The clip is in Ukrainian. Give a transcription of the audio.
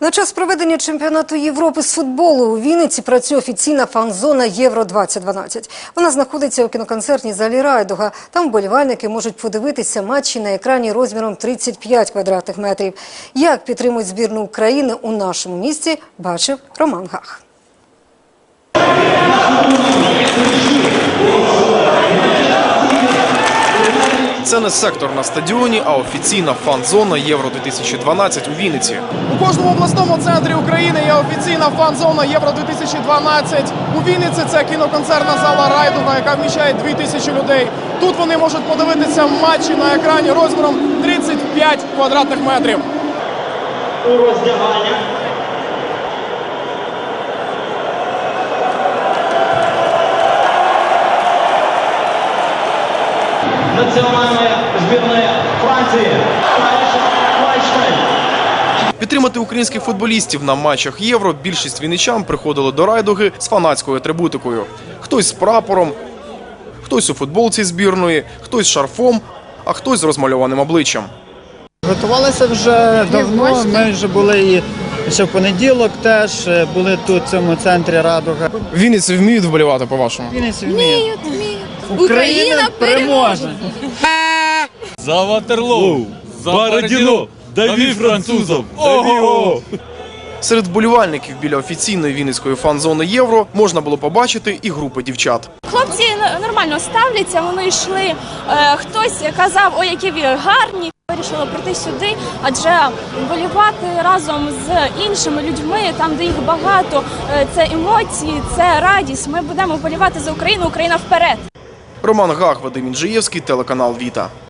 На час проведення чемпіонату Європи з футболу у Вінниці працює офіційна фан-зона Євро 2012. Вона знаходиться у кіноконцертній залі Райдуга. Там вболівальники можуть подивитися матчі на екрані розміром 35 квадратних метрів. Як підтримують збірну України у нашому місті, бачив Роман Гах. Це не сектор на стадіоні, а офіційна фан-зона Євро 2012 у Вінниці. У кожному обласному центрі України є офіційна фан-зона Євро 2012. У Вінниці це кіноконцертна зала Райдуга, яка вміщає 2000 людей. Тут вони можуть подивитися матчі на екрані розміром 35 квадратних метрів. у роздягання. Національної збірної Франції. Підтримати українських футболістів на матчах Євро більшість вінничан приходили до райдуги з фанатською атрибутикою. Хтось з прапором, хтось у футболці збірної, хтось з шарфом, а хтось з розмальованим обличчям. Готувалися вже давно. Ми вже були і ще в понеділок теж е, були тут в цьому центрі Радуга. Вінниці вміють вболівати по-вашому. Вінниці вміє. Україна переможе. За Ватерлоу! За Бородіно! Даві французов! Ого! Серед вболівальників біля офіційної вінницької фан-зони Євро можна було побачити і групи дівчат. Хлопці нормально ставляться, вони йшли. Е, хтось казав, ой, які ви гарні. Вирішила прийти сюди, адже вболівати разом з іншими людьми, там де їх багато, е, це емоції, це радість. Ми будемо вболівати за Україну. Україна вперед. Роман Гах, Вадим Інжиєвський, телеканал Віта.